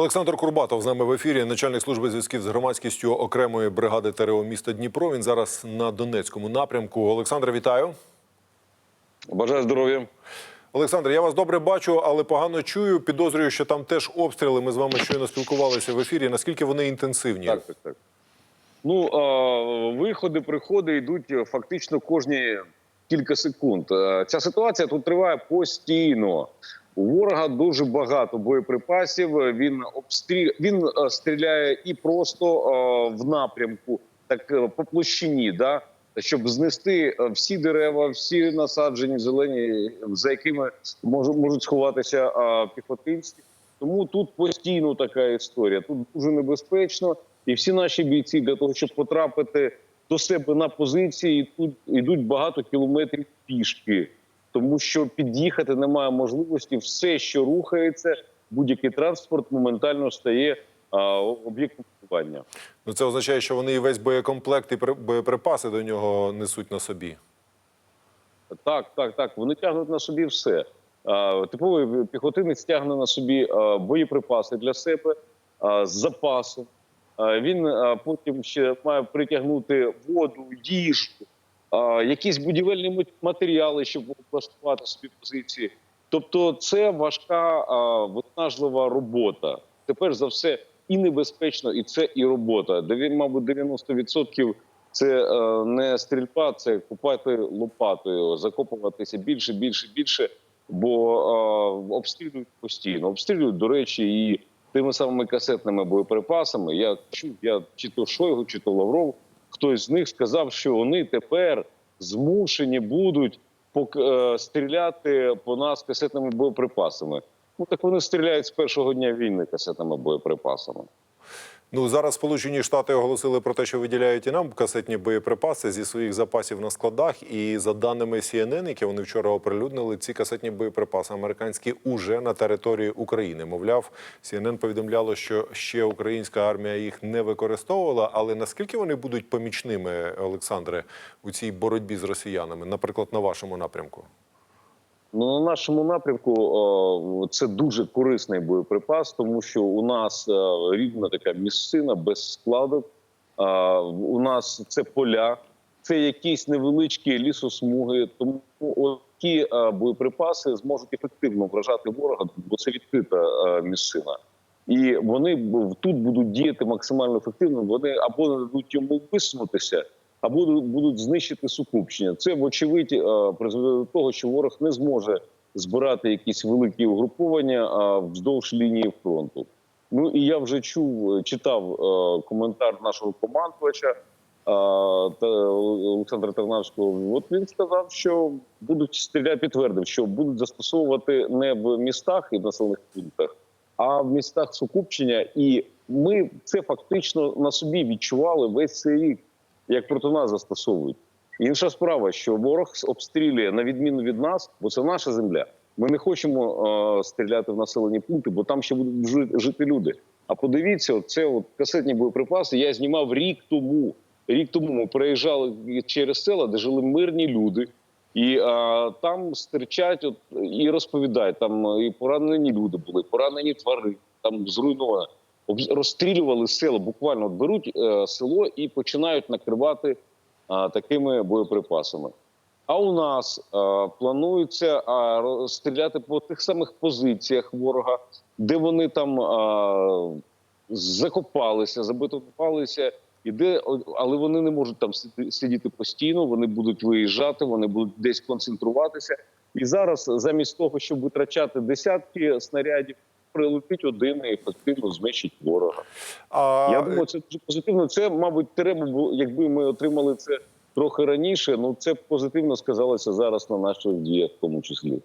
Олександр Курбатов з нами в ефірі, начальник служби зв'язків з громадськістю окремої бригади ТРО міста Дніпро. Він зараз на Донецькому напрямку. Олександр, вітаю. Бажаю здоров'я. Олександр, я вас добре бачу, але погано чую. Підозрюю, що там теж обстріли. Ми з вами щойно спілкувалися в ефірі. Наскільки вони інтенсивні? Так, так, так. Ну, а, виходи, приходи йдуть фактично кожні кілька секунд. Е, Ця ситуація тут триває постійно. У ворога дуже багато боєприпасів. Він обстрі... він е, стріляє і просто е, в напрямку, так е, по площині, да? щоб знести всі дерева, всі насаджені зелені, за якими можуть, можуть сховатися піхотинці. Тому тут постійно така історія. Тут дуже небезпечно, і всі наші бійці для того, щоб потрапити до себе на позиції, тут йдуть багато кілометрів пішки, тому що під'їхати немає можливості. Все, що рухається, будь-який транспорт моментально стає об'єктом купування. Ну це означає, що вони і весь боєкомплект і боєприпаси до нього несуть на собі. Так, так, так. Вони тягнуть на собі все. Типовий піхотинець тягне на собі боєприпаси для себе з запасом. Він потім ще має притягнути воду, їжу, якісь будівельні матеріали, щоб облаштувати собі позиції. Тобто, це важка виснажлива робота. Тепер за все і небезпечно, і це і робота. Де мабуть, 90% це е, не стрільба, це купати лопатою, закопуватися більше, більше, більше, бо е, обстрілюють постійно. Обстрілюють, до речі, і тими самими касетними боєприпасами. Я чув, я чи то Шойгу, чи то Лавров, хтось з них сказав, що вони тепер змушені будуть е, стріляти по нас касетними боєприпасами. Ну так вони стріляють з першого дня війни касетними боєприпасами. Ну зараз Сполучені Штати оголосили про те, що виділяють і нам касетні боєприпаси зі своїх запасів на складах. І за даними CNN, які вони вчора оприлюднили, ці касетні боєприпаси американські уже на території України. Мовляв, CNN повідомляло, що ще українська армія їх не використовувала. Але наскільки вони будуть помічними, Олександре, у цій боротьбі з росіянами, наприклад, на вашому напрямку? Ну, на нашому напрямку е, це дуже корисний боєприпас, тому що у нас е, рівна така місцина без складок. Е, У нас це поля, це якісь невеличкі лісосмуги. Тому ті боєприпаси зможуть ефективно вражати ворога, бо це відкрита місцина. І вони тут будуть діяти максимально ефективно. Вони або не дадуть йому висунутися, або будуть- будуть знищити сукупчення. Це вочевидь е, призведе до того, що ворог не зможе збирати якісь великі угруповання а, вздовж лінії фронту. Ну і я вже чув, е, читав е, коментар нашого командувача та Олександра Тарнавського. От він сказав, що будуть стріляти, підтвердив, що будуть застосовувати не в містах і населених пунктах, а в містах сукупчення. І ми це фактично на собі відчували весь цей рік, як проти нас застосовують. Інша справа, що ворог обстрілює на відміну від нас, бо це наша земля. Ми не хочемо е, стріляти в населені пункти, бо там ще будуть жити люди. А подивіться, це от касетні боєприпаси. Я знімав рік тому. Рік тому ми переїжджали через села, де жили мирні люди, і е, там стирчать от, і розповідають. Там і поранені люди були, поранені твари, там зруйновано. Розстрілювали села. Буквально от беруть е, село і починають накривати а, такими боєприпасами. А у нас а, планується ро- стріляти по тих самих позиціях ворога, де вони там а, закопалися, забетонувалися, і де, але вони не можуть там сидіти постійно. Вони будуть виїжджати, вони будуть десь концентруватися. І зараз, замість того, щоб витрачати десятки снарядів, прилетить один і ефективно знищить ворога. А Я думаю, це дуже позитивно. Це, мабуть, треба було, якби ми отримали це трохи раніше. Ну це б позитивно сказалося зараз на наших діях, в тому числі.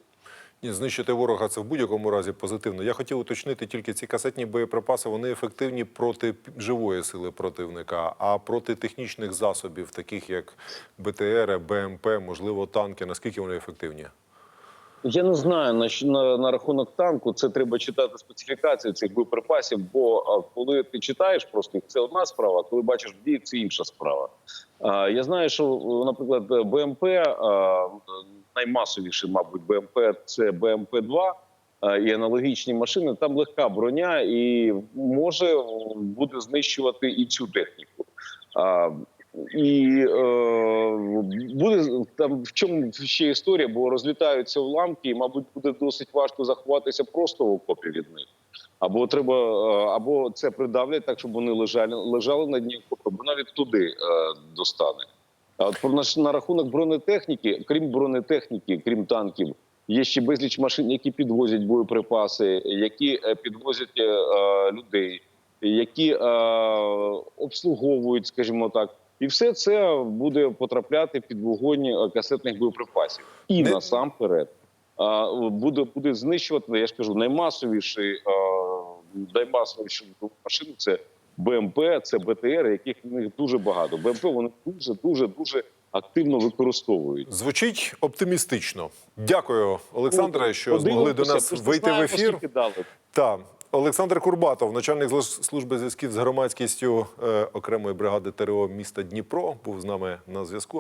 Ні, знищити ворога це в будь-якому разі позитивно. Я хотів уточнити тільки ці касетні боєприпаси. Вони ефективні проти живої сили противника, а проти технічних засобів, таких як БТР, БМП, можливо, танки. Наскільки вони ефективні? Я не знаю на, на, на рахунок танку. Це треба читати специфікацію цих боєприпасів. Бо коли ти читаєш, просто це одна справа. Коли бачиш дії, це інша справа. А, я знаю, що, наприклад, БМП а, наймасовіший, мабуть, БМП це БМП 2 е, і аналогічні машини. Там легка броня і може буде знищувати і цю техніку. І е, буде там в чому ще історія, бо розлітаються уламки, і, мабуть, буде досить важко заховатися просто в окопі від них. Або треба, е, або це придавлять так, щоб вони лежали, лежали на дні окопу, бо навіть туди е, достане. А от наш на рахунок бронетехніки, крім бронетехніки, крім танків, є ще безліч машин, які підвозять боєприпаси, які е, підвозять е, е, людей, які е, обслуговують, скажімо так. І все це буде потрапляти під вогонь е, касетних боєприпасів. І Не- насамперед а, буде, буде знищувати, я ж кажу, наймасовіші, наймасовіші машини це БМП, це БТР, яких в них дуже багато. БМП вони дуже, дуже, дуже активно використовують. Звучить оптимістично. Дякую, Олександре, що змогли до нас вийти в ефір. Так, Олександр Курбатов, начальник служби зв'язків з громадськістю е, окремої бригади ТРО міста Дніпро, був з нами на зв'язку.